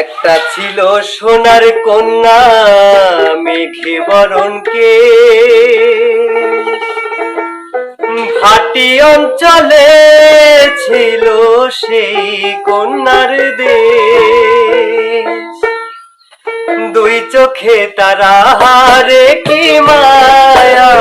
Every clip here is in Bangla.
একটা ছিল সোনার কন্যা, মেঘে বরণকে ভাটি অঞ্চলে ছিল সেই কন্যার দেশ। দুই চোখে তারা হারে কি মায়া?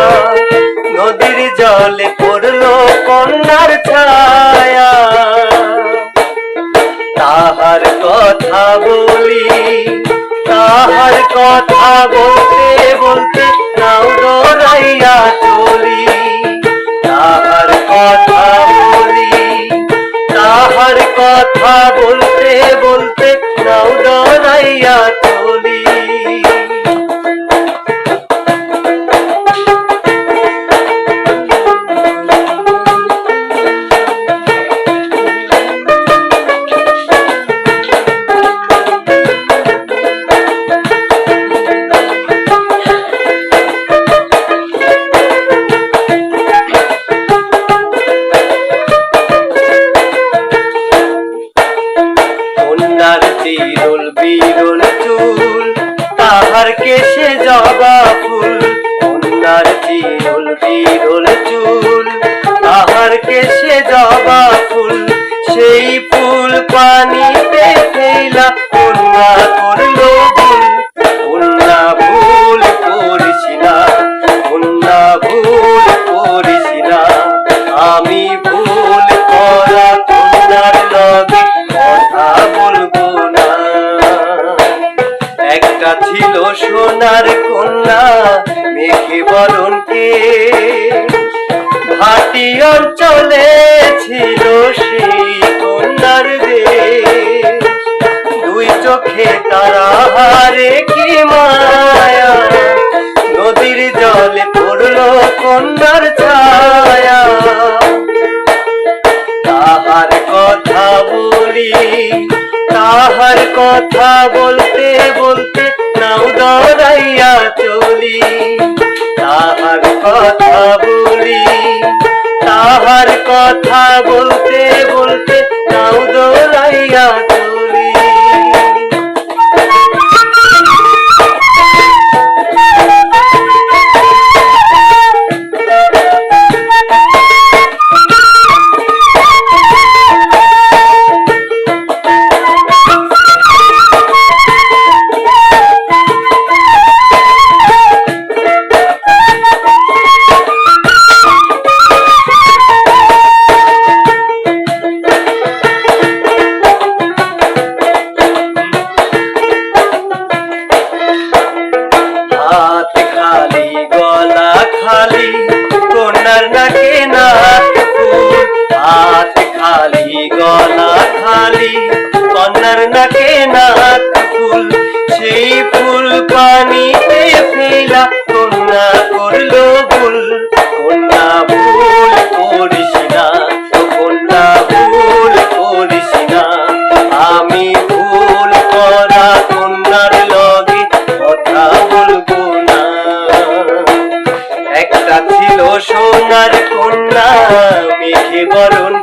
তাহার কেশে জবা ফুল? কন্যার চিরল বিরল চুল। তাহার কেশে জবা ফুল? সেই ফুল পানিতে ফেলা কন্যা ছিল সোনার কন্যা, মেঘে বরণকে ভাটি অঞ্চলে ছিল সেই কন্যার দুই চোখে তারা হারে কি মায়া? নদীর জলে পড়ল কন্যার ছায়া। তাহার কথা বলি, তাহার কথা বলতে বলতে নাও দৌড়াইয়া চলি। তাহার কথা বলি তাহার কথা বলতে ফুল হাত খালি, গলা খালি, কন্যার নাকে নাক ফুল, সেই ফুল পানিতে ফেলা, কন্যা করল সোনার কন্যা মেঘে বরণ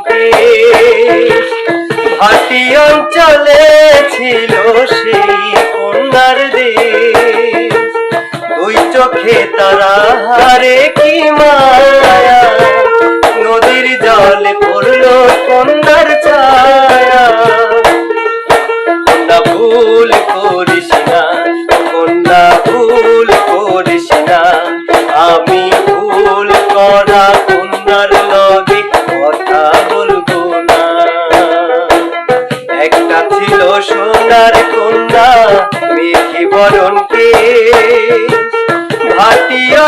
হাতি অঞ্চলে ছিল সেই কন্যার দেশ দুই চোখে তারা হারে কি মায়া সোনার কন্যা মিঠি বরণকে ভাটিয়া